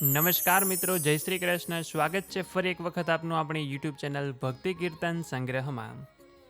નમસ્કાર મિત્રો, જય શ્રી કૃષ્ણ. સ્વાગત છે ફરી એક વખત આપનું આપણી યુટ્યુબ ચેનલ ભક્તિ કીર્તન સંગ્રહમાં.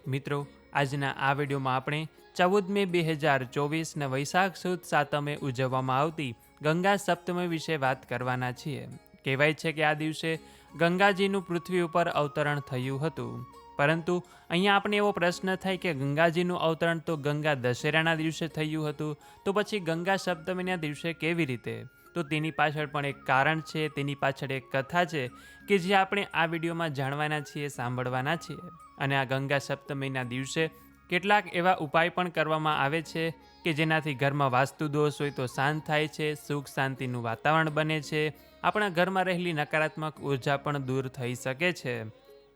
મિત્રો, આજના આ વિડીયોમાં આપણે ચૌદ મે બે હજાર ચોવીસને વૈશાખ સુદ સાતમે ઉજવવામાં આવતી ગંગા સપ્તમી વિશે વાત કરવાના છીએ. કહેવાય છે કે આ દિવસે ગંગાજીનું પૃથ્વી ઉપર અવતરણ થયું હતું. પરંતુ અહીંયા આપણે એવો પ્રશ્ન થાય કે ગંગાજીનું અવતરણ તો ગંગા દશેરાના દિવસે થયું હતું, તો પછી ગંગા સપ્તમીના દિવસે કેવી રીતે? તો તેની પાછળ પણ એક કારણ છે, તેની પાછળ એક કથા છે કે જે આપણે આ વિડીયોમાં જાણવાના છીએ, સાંભળવાના છીએ. અને આ ગંગા સપ્તમીના દિવસે કેટલાક એવા ઉપાય પણ કરવામાં આવે છે કે જેનાથી ઘરમાં વાસ્તુ દોષ હોય તો શાંત થાય છે, સુખ શાંતિનું વાતાવરણ બને છે, આપણા ઘરમાં રહેલી નકારાત્મક ઊર્જા પણ દૂર થઈ શકે છે.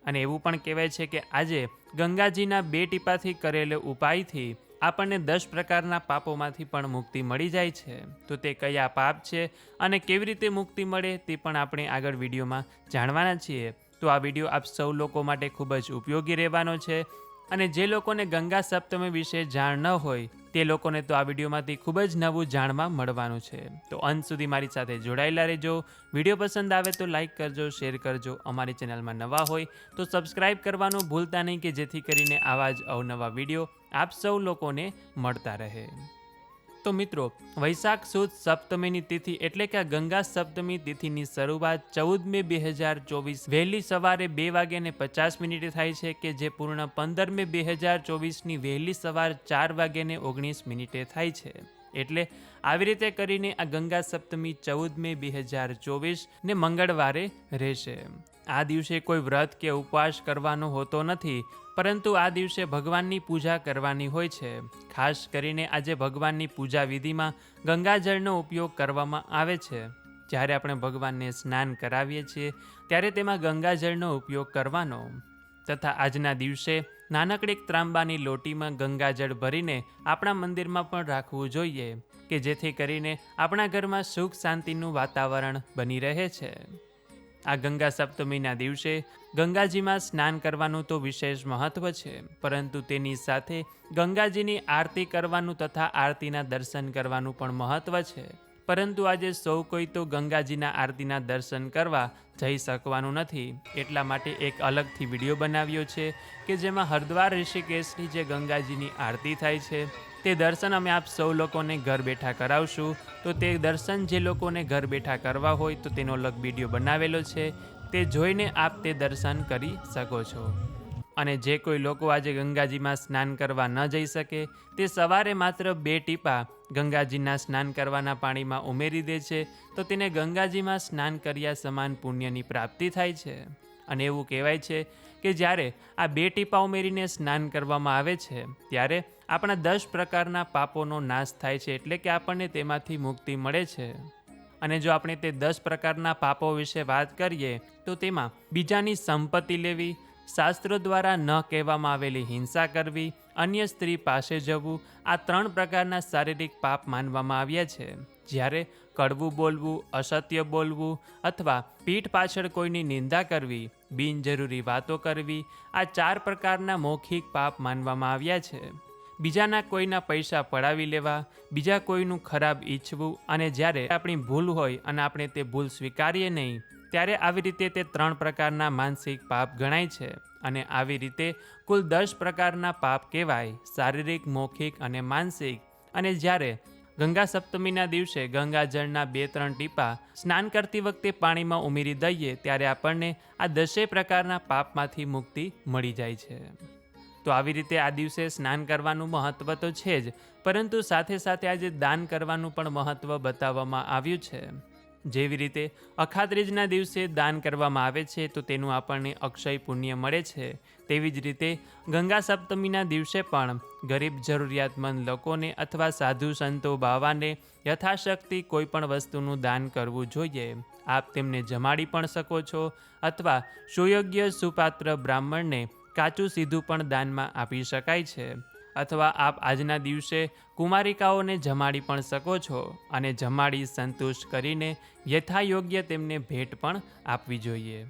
અને એવું પણ કહેવાય છે કે આજે ગંગાજીના બે ટીપાથી કરેલો ઉપાયથી આપણને દસ પ્રકારના પાપોમાંથી પણ મુક્તિ મળી જાય છે. તો તે કયા પાપ છે અને કેવી રીતે મુક્તિ મળે તે પણ આપણે આગળ વિડીયોમાં જાણવાના છીએ. તો આ વીડિયો આપ સૌ લોકો માટે ખૂબ જ ઉપયોગી રહેવાનો છે અને જે લોકોને ગંગા સપ્તમી વિશે જાણ ન હોય તે લોકોને તો આ વિડીયોમાંથી ખૂબ જ નવું જાણવા મળવાનું છે. તો અંત સુધી મારી સાથે જોડાયેલા રહેજો. વીડિયો પસંદ આવે તો લાઈક કરજો, શેર કરજો. અમારી ચેનલમાં નવા હોય તો સબસ્ક્રાઈબ કરવાનું ભૂલતા નહીં કે જેથી કરીને આવા જ અવનવા વીડિયો આપ સૌ લોકોને મળતા રહે. તો મિત્રો, વૈશાખ સુદ સપ્તમીની તિથિ એટલે કે ગંગા સપ્તમી તિથિની શરૂઆત ચૌદ મે બે હજાર ચોવીસ વહેલી સવારે બે વાગ્યાને પચાસ મિનિટે થાય છે કે જે પૂર્ણ પંદર મે બે હજાર ચોવીસની વહેલી સવાર ચાર વાગ્યાને ઓગણીસ મિનિટે થાય છે. એટલે આવી રીતે કરીને આ ગંગા સપ્તમી ચૌદ મે બે હજાર ચોવીસ ને મંગળવારે રહેશે. આ દિવસે કોઈ વ્રત કે ઉપવાસ કરવાનો હોતો નથી, પરંતુ આ દિવસે ભગવાનની પૂજા કરવાની હોય છે. ખાસ કરીને આજે ભગવાનની પૂજા વિધિમાં ગંગાજળનો ઉપયોગ કરવામાં આવે છે. જ્યારે આપણે ભગવાનને સ્નાન કરાવીએ છીએ, ત્યારે તેમાં ગંગાજળનો ઉપયોગ કરવાનો. તથા આજના દિવસે નાનકડી ત્રાંબાની લોટીમાં ગંગાજળ ભરીને આપણા મંદિરમાં પણ રાખવું જોઈએ કે જેથી કરીને આપણા ઘરમાં સુખ શાંતિનું વાતાવરણ બની રહે છે. આ ગંગા સપ્તમીના દિવસે ગંગાજીમાં સ્નાન કરવાનું તો વિશેષ મહત્વ છે, પરંતુ તેની સાથે ગંગાજીની આરતી કરવાનું તથા આરતીના દર્શન કરવાનું પણ મહત્વ છે. પરંતુ આજે સૌ કોઈ તો ગંગાજીના આરતીના દર્શન કરવા જઈ શકવાનું નથી. એટલા માટે એક અલગથી વીડિયો બનાવ્યો છે કે જેમાં હરિદ્વાર ઋષિકેશની જે ગંગાજીની આરતી થાય છે, તે દર્શન અમે આપ સૌ લોકોને ઘર બેઠા કરાવશું. તો તે દર્શન જે લોકોને ઘર બેઠા કરવા હોય તો તેનો અલગ વીડિયો બનાવેલો છે. તે જોઈને આપ તે દર્શન કરી શકો છો. અને જે કોઈ લોકો આજે ગંગાજીમાં સ્નાન કરવા ન જઈ શકે, તે સવારે માત્ર બે ટીપા ગંગાજીના સ્નાન કરવાના પાણીમાં ઉમેરી દે છે, તો તેને ગંગાજીમાં સ્નાન કર્યા સમાન પુણ્યની પ્રાપ્તિ થાય છે. અને એવું કહેવાય છે કે જ્યારે આ બે ટીપા ઉમેરીને સ્નાન કરવામાં આવે છે, ત્યારે આપણા દસ પ્રકારના પાપોનો નાશ થાય છે એટલે કે આપણને તેમાંથી મુક્તિ મળે છે. અને જો આપણે તે દસ પ્રકારના પાપો વિશે વાત કરીએ, તો તેમાં બીજાની સંપત્તિ લેવી શાસ્ત્રો દ્વારા ન કહેવામાં આવેલી હિંસા કરવી, અન્ય સ્ત્રી પાસે જવું, આ ત્રણ પ્રકારના શારીરિક પાપ માનવામાં આવ્યા છે. જ્યારે કડવું બોલવું, અસત્ય બોલવું અથવા પીઠ પાછળ કોઈની નિંદા કરવી, બિનજરૂરી વાતો કરવી, આ ચાર પ્રકારના મૌખિક પાપ માનવામાં આવ્યા છે. બીજાના કોઈના પૈસા પડાવી લેવા, બીજા કોઈનું ખરાબ ઈચ્છવું અને જ્યારે આપણી ભૂલ હોય અને આપણે તે ભૂલ સ્વીકારીએ નહીં ત્યારે આવી રીતે તે ત્રણ પ્રકારના માનસિક પાપ ગણાય છે અને આવી રીતે કુલ દસ પ્રકારના પાપ કહેવાય, શારીરિક, મૌખિક અને માનસિક. અને જ્યારે ગંગા સપ્તમીના દિવસે ગંગાજળના બે ત્રણ ટીપા સ્નાન કરતી વખતે પાણીમાં ઉમેરી દઈએ, ત્યારે આપણને આ દસેય પ્રકારના પાપમાંથી મુક્તિ મળી જાય છે. તો આવી રીતે આ દિવસે સ્નાન કરવાનું મહત્ત્વ તો છે જ, પરંતુ સાથે સાથે આજે દાન કરવાનું પણ મહત્ત્વ બતાવવામાં આવ્યું છે. જેવી રીતે અખાત્રીજના દિવસે દાન કરવામાં આવે છે, તો તેનું આપણને અક્ષય પુણ્ય મળે છે. તેવી જ રીતે ગંગા સપ્તમીના દિવસે પણ ગરીબ જરૂરિયાતમંદ લોકોને અથવા સાધુ સંતો બાવાને યથાશક્તિ કોઈ પણ વસ્તુનું દાન કરવું જોઈએ. આપ તેમને જમાડી પણ શકો છો અથવા સુયોગ્ય સુપાત્ર બ્રાહ્મણને કાચું સીધું પણ દાનમાં આપી શકાય છે. અથવા આપ આજના દિવસે કુમારિકાઓને જમાડી પણ શકો છો અને જમાડી સંતુષ્ટ કરીને યથાયોગ્ય તેમને ભેટ પણ આપવી જોઈએ.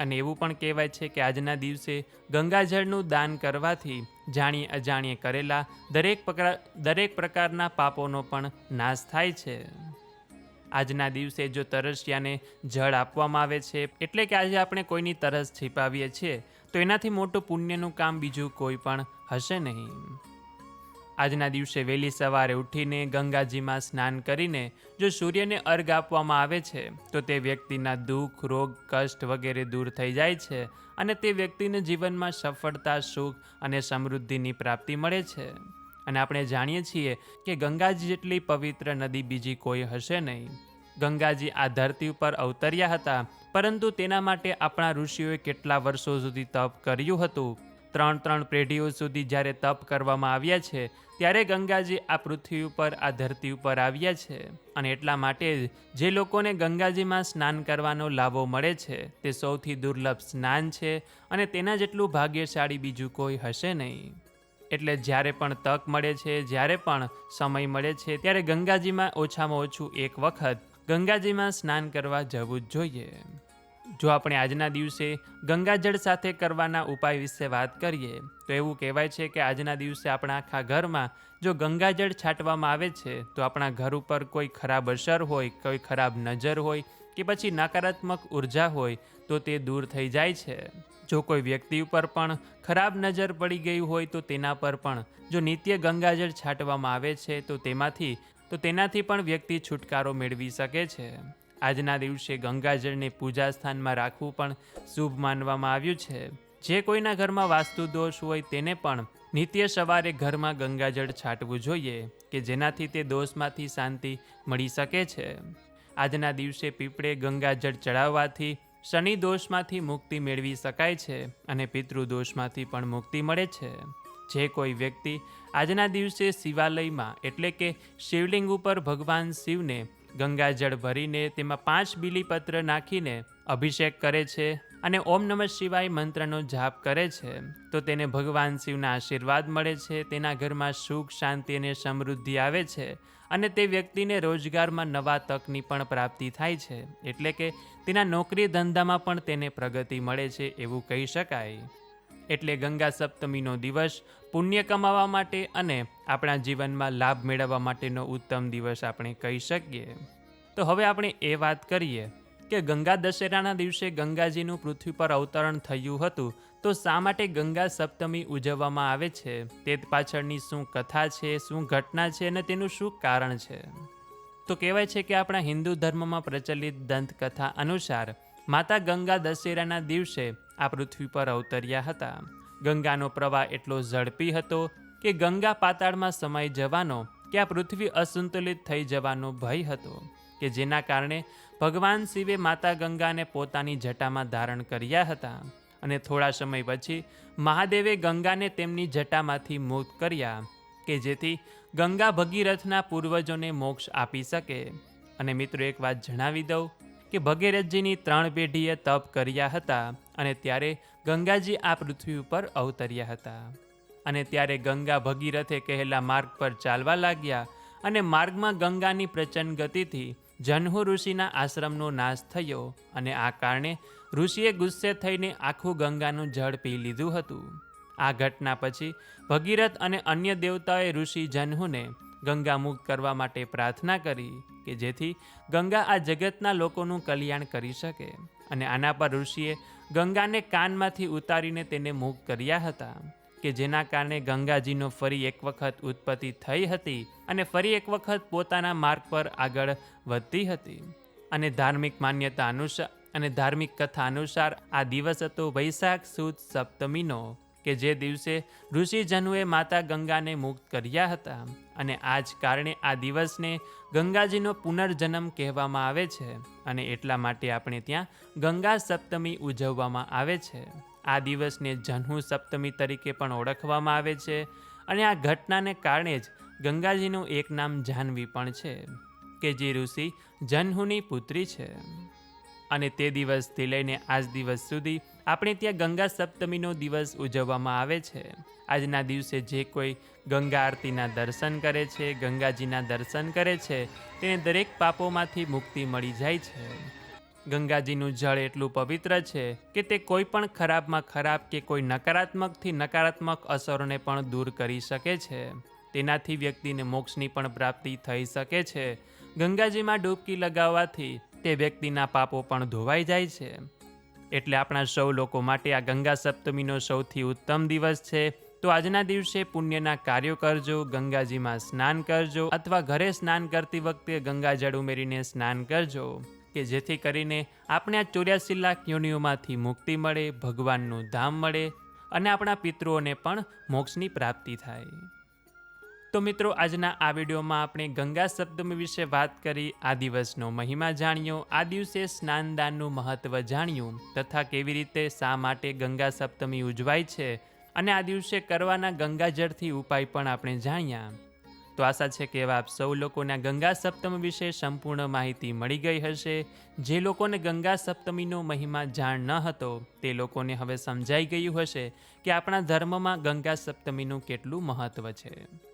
અને એવું પણ કહેવાય છે કે આજના દિવસે ગંગાજળનું દાન કરવાથી જાણીએ અજાણીએ કરેલા દરેક દરેક પ્રકારના પાપોનો પણ નાશ થાય છે. આજના દિવસે જો તરસ્યાને જળ આપવામાં આવે છે, એટલે કે આજે આપણે કોઈની તરસ છીપાવીએ છીએ તો એનાથી મોટું પુણ્યનું કામ બીજું કોઈ પણ હશે નહીં. આજના દિવસે વહેલી સવારે ઉઠીને ગંગાજીમાં સ્નાન કરીને જો સૂર્યને અર્ઘ આપવામાં આવે છે, તો તે વ્યક્તિના દુઃખ, રોગ, કષ્ટ વગેરે દૂર થઈ જાય છે અને તે વ્યક્તિને જીવનમાં સફળતા, સુખ અને સમૃદ્ધિની પ્રાપ્તિ મળે છે. અને આપણે જાણીએ છીએ કે ગંગાજી જેટલી પવિત્ર નદી બીજી કોઈ હશે નહીં. ગંગાજી આ ધરતી ઉપર અવતર્યા હતા પરંતુ તેના માટે આપણા ઋષિઓએ કેટલા વર્ષો સુધી તપ કર્યું હતું? ત્રણ ત્રણ પેઢીઓ સુધી જ્યારે તપ કરવામાં આવ્યા છે, ત્યારે ગંગાજી આ પૃથ્વી ઉપર, આ ધરતી ઉપર આવ્યા છે. અને એટલા માટે જ જે લોકોને ગંગાજીમાં સ્નાન કરવાનો લાભો મળે છે, તે સૌથી દુર્લભ સ્નાન છે અને તેના જેટલું ભાગ્યશાળી બીજું કોઈ હશે નહીં. એટલે જ્યારે પણ તક મળે છે, જ્યારે પણ સમય મળે છે, ત્યારે ગંગાજીમાં ઓછામાં ઓછું એક વખત ગંગાજીમાં સ્નાન કરવા જવું જ જોઈએ. જો આપણે આજના દિવસે ગંગાજળ સાથે કરવાના ઉપાય વિશે વાત કરીએ, તો એવું કહેવાય છે કે આજના દિવસે આપણા આખા ઘરમાં જો ગંગાજળ છાંટવામાં આવે છે, તો આપણા ઘર ઉપર કોઈ ખરાબ અસર હોય, કોઈ ખરાબ નજર હોય કે પછી નકારાત્મક ઊર્જા હોય, તો તે દૂર થઈ જાય છે. જો કોઈ વ્યક્તિ ઉપર પણ ખરાબ નજર પડી ગઈ હોય, તો તેના પર પણ જો નિત્ય ગંગાજળ છાંટવામાં આવે છે, તો તેમાંથી, તો તેનાથી પણ વ્યક્તિ છુટકારો મેળવી શકે છે. આજના દિવસે ગંગાજળને પૂજા સ્થાનમાં રાખવું પણ શુભ માનવામાં આવ્યું છે. જે કોઈના ઘરમાં વાસ્તુ દોષ હોય તેને પણ નિત્ય સવારે ઘરમાં ગંગાજળ છાંટવું જોઈએ કે જેનાથી તે દોષમાંથી શાંતિ મળી શકે છે. આજના દિવસે પીપળે ગંગાજળ ચડાવવાથી શનિ દોષમાંથી મુક્તિ મેળવી શકાય છે અને પિતૃ દોષમાંથી પણ મુક્તિ મળે છે. જે કોઈ વ્યક્તિ આજના દિવસે શિવાલયમાં એટલે કે શિવલિંગ ઉપર ભગવાન શિવને ગંગાજળ ભરીને તેમાં પાંચ બીલીપત્ર નાખીને અભિષેક કરે છે અને ઓમ નમઃ શિવાય મંત્રનો જાપ કરે છે. તો તેને ભગવાન શિવના આશીર્વાદ મળે છે. તેના ઘરમાં સુખ, શાંતિ અને સમૃદ્ધિ આવે છે અને તે વ્યક્તિને રોજગારમાં નવા તકની પણ પ્રાપ્તિ થાય છે. એટલે કે તેના નોકરી ધંધામાં પણ તેને પ્રગતિ મળે છે એવું કહી શકાય. એટલે ગંગા સપ્તમીનો દિવસ પુણ્ય કમાવા માટે અને આપણા જીવનમાં લાભ મેળવવા માટેનો ઉત્તમ દિવસ આપણે કહી શકીએ. તો હવે આપણે એ વાત કરીએ કે ગંગા દશેરાના દિવસે ગંગાજીનું પૃથ્વી પર અવતરણ થયું હતું, તો શા માટે ગંગા સપ્તમી ઉજવવામાં આવે છે? તે પાછળની શું કથા છે, શું ઘટના છે અને તેનું શું કારણ છે? તો કહેવાય છે કે આપણા હિન્દુ ધર્મમાં પ્રચલિત દંતકથા અનુસાર માતા ગંગા દશેરાના દિવસે આ પૃથ્વી પર અવતર્યા હતા. ગંગાનો પ્રવાહ એટલો ઝડપી હતો કે ગંગા પાતાળમાં સમાઈ જવાનો કે આ પૃથ્વી અસંતુલિત થઈ જવાનો ભય હતો કે જેના કારણે ભગવાન શિવે માતા ગંગાને પોતાની જટામાં ધારણ કર્યા હતા અને થોડા સમય પછી મહાદેવે ગંગાને તેમની જટામાંથી મુક્ત કર્યા કે જેથી ગંગા ભગીરથના પૂર્વજોને મોક્ષ આપી શકે. અને મિત્રો, એક વાત જણાવી દઉં કે ભગીરથજીની ત્રણ પેઢીએ તપ કર્યા હતા અને ત્યારે ગંગાજી આ પૃથ્વી ઉપર અવતર્યા હતા. અને ત્યારે ગંગા ભગીરથે કહેલા માર્ગ પર ચાલવા લાગ્યા અને માર્ગમાં ગંગાની પ્રચંડ ગતિથી જન્હુ ઋષિના આશ્રમનો નાશ થયો અને આ કારણે ઋષિએ ગુસ્સે થઈને આખું ગંગાનું જળ પી લીધું હતું. આ ઘટના પછી ભગીરથ અને અન્ય દેવતાઓએ ઋષિ જન્હુને ગંગા મુક્ત કરવા માટે પ્રાર્થના કરી કે જેથી ગંગા આ જગતના લોકોનું કલ્યાણ કરી શકે. અને આના પર ઋષિએ ગંગાને કાનમાંથી ઉતારીને તેને મુખ કર્યા હતા, કે જેના કારણે ગંગાજીનો ફરી એક વખત ઉત્પત્તિ થઈ હતી અને ફરી એક વખત પોતાના માર્ગ પર આગળ વધતી હતી. અને ધાર્મિક માન્યતા અનુસાર અને ધાર્મિક કથા અનુસાર આ દિવસ હતો વૈશાખ સુદ સપ્તમીનો. કે જે દિવસે ઋષિ જનુએ માતા ગંગાને મુક્ત કર્યા હતા અને આ જ કારણે આ દિવસને ગંગાજીનો પુનર્જન્મ કહેવામાં આવે છે અને એટલા માટે આપણે ત્યાં ગંગા સપ્તમી ઉજવવામાં આવે છે. આ દિવસને જન્હુ સપ્તમી તરીકે પણ ઓળખવામાં આવે છે અને આ ઘટનાને કારણે જ ગંગાજીનું એક નામ જાહ્નવી પણ છે કે જે ઋષિ જન્હુની પુત્રી છે. અને તે દિવસથી લઈને આજ દિવસ સુધી આપણે ત્યાં ગંગા સપ્તમીનો દિવસ ઉજવવામાં આવે છે. આજના દિવસે જે કોઈ ગંગા આરતીના દર્શન કરે છે, ગંગાજીના દર્શન કરે છે, તેને દરેક પાપોમાંથી મુક્તિ મળી જાય છે. ગંગાજીનું જળ એટલું પવિત્ર છે કે તે કોઈ પણ ખરાબમાં ખરાબ કે કોઈ નકારાત્મકથી નકારાત્મક અસરોને પણ દૂર કરી શકે છે. તેનાથી વ્યક્તિને મોક્ષની પણ પ્રાપ્તિ થઈ શકે છે. ગંગાજીમાં ડૂબકી લગાવવાથી તે વ્યક્તિના પાપો પણ ધોવાઈ જાય છે. એટલે આપણા સૌ લોકો માટે આ ગંગા સપ્તમીનો સૌથી ઉત્તમ દિવસ છે. તો આજના દિવસે પુણ્યના કાર્યો કરજો, ગંગાજીમાં સ્નાન કરજો, અથવા ઘરે સ્નાન કરતી વખતે ગંગાજળ ઉમેરીને સ્નાન કરજો, કે જેથી કરીને આપણે આ ચોર્યાસી લાખ યોનિઓમાંથી મુક્તિ મળે, ભગવાનનું ધામ મળે, અને આપણા પિતૃઓને પણ મોક્ષની પ્રાપ્તિ થાય. તો મિત્રો, આજના આ વિડીયોમાં આપણે ગંગા સપ્તમી વિશે વાત કરી, આ દિવસનો મહિમા જાણ્યો, આ દિવસે સ્નાનદાનનું મહત્વ જાણ્યું, તથા કેવી રીતે શા માટે ગંગા સપ્તમી ઉજવાય છે, અને આ દિવસે કરવાના ગંગાજળથી ઉપાય પણ આપણે જાણ્યા. તો આશા છે કે એવા આપ સૌ લોકોના ગંગા સપ્તમી વિશે સંપૂર્ણ માહિતી મળી ગઈ હશે. જે લોકોને ગંગા સપ્તમીનો મહિમા જાણ ન હતો, તે લોકોને હવે સમજાઈ ગયું હશે કે આપણા ધર્મમાં ગંગા સપ્તમીનું કેટલું મહત્ત્વ છે.